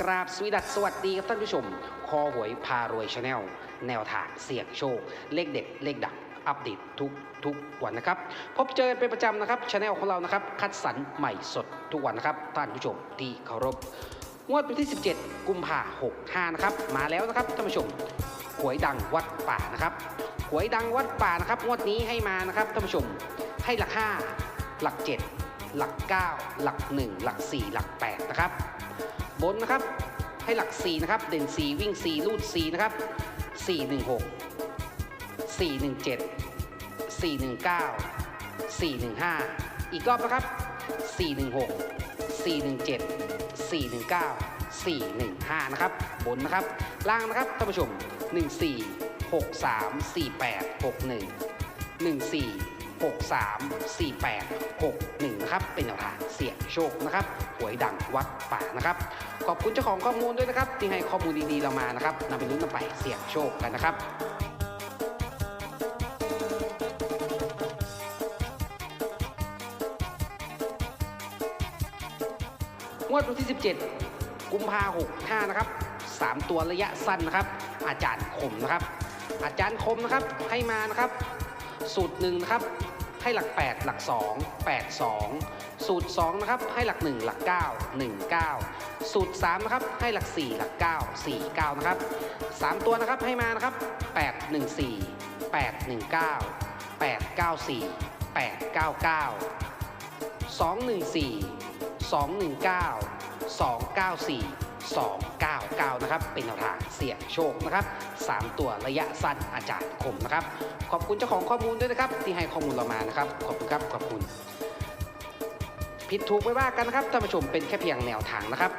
กราบสวีดัสสวัสดีครับท่านผู้ชม คอหวยพารวยชาแนลแนวทางเสี่ยงโชค เลขเด็ด เลขดังอัปเดตทุกทุกวันนะครับ พบเจอเป็นประจำนะครับชาแนลของเรานะครับ คัดสรรใหม่สดทุกวันนะครับ ท่านผู้ชมที่เคารพงวดวันที่ 17 กุมภาหกห้านะครับ มาแล้วนะครับท่านผู้ชมหวยดังวัดป่านะครับหวยดังวัดป่านะครับงวดนี้ให้มานะครับท่านผู้ชมให้หลัก 5 หลัก 7 หลัก 9 หลัก 1 หลัก 4 หลัก8นะครับ บนนะครับให้หลัก 4 นะครับ เด่น 4 วิ่ง 4 ลูด 4 นะครับ 416 417 419 415 อีกรอบนะครับ 416 417 419 415 นะครับ บนนะครับ ล่างนะครับท่านผู้ชม 14 63 48 61 14 61นะครับเป็นแนวทางเสี่ยงโชคนะครับหวยดังวัดป่านะครับขอบคุณเจ้าของข้อมูลด้วยนะครับที่ให้ข้อมูลดีๆเรามานะครับนำไปลุ้นกันไปเสี่ยงโชคกันนะครับงวดวันที่ 17 กุมภาหกห้านะครับ3 ตัวระยะสั้นนะครับ อาจารย์คมนะครับ อาจารย์คมนะครับให้มานะครับ สูตรหนึ่งนะครับให้หลัก 8 หลัก 2 8 2 สูตร2นะครับให้หลัก 1 หลัก 9 1 9 สูตร3นะครับให้หลัก 4 หลัก 9 4 9 นะครับ 3 ตัวนะครับให้มานะครับ 8 1 4 8 1 9 8 9 4 8 9 9 214 219 294 299 นะครับ เป็นแนวทางเสี่ยงโชคนะครับ 3 ตัวระยะสั้นอาจารย์คมนะครับ ขอบคุณเจ้าของข้อมูลด้วยนะครับ ที่ให้ข้อมูลเรามานะครับ ขอบคุณครับ ขอบคุณ ผิดถูกไม่ว่ากันนะครับ ท่านผู้ชมเป็นแค่เพียงแนวทางนะครับ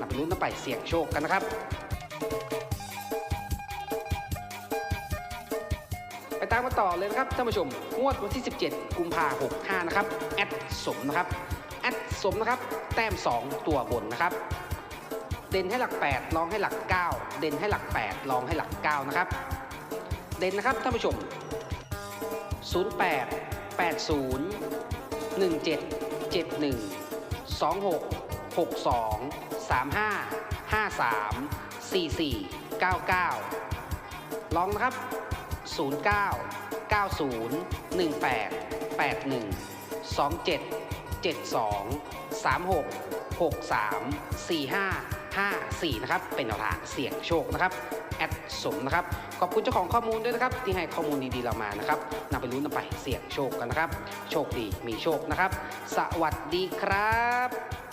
นำลุ้นนำไปเสี่ยงโชคกันนะครับไปตามกันต่อเลยนะครับท่านผู้ชม งวดวันที่ 17 กุมภาพันธ์65 นะครับ แอดสมนะครับ แอดสมนะครับ แต้ม 2 ตัวบนนะครับ เด่นให้หลัก8ลองให้หลัก 9 เด่นให้หลัก8ลองให้หลัก 9 นะครับ เด่นนะครับท่านผู้ชม 08 80 17 71 26 62 35 53 44 99 ลองนะครับ 09 90 18 81 27 72 36 63 45 54 นะครับ เป็นแนวทางเสี่ยงโชคนะครับ แอดสมนะครับ ขอบคุณเจ้าของข้อมูลด้วยนะครับ ที่ให้ข้อมูลดีๆเรามานะครับนำไปรู้นนำไปเสี่ยงโชคกันนะครับ โชคดีมีโชคนะครับ สวัสดีครับ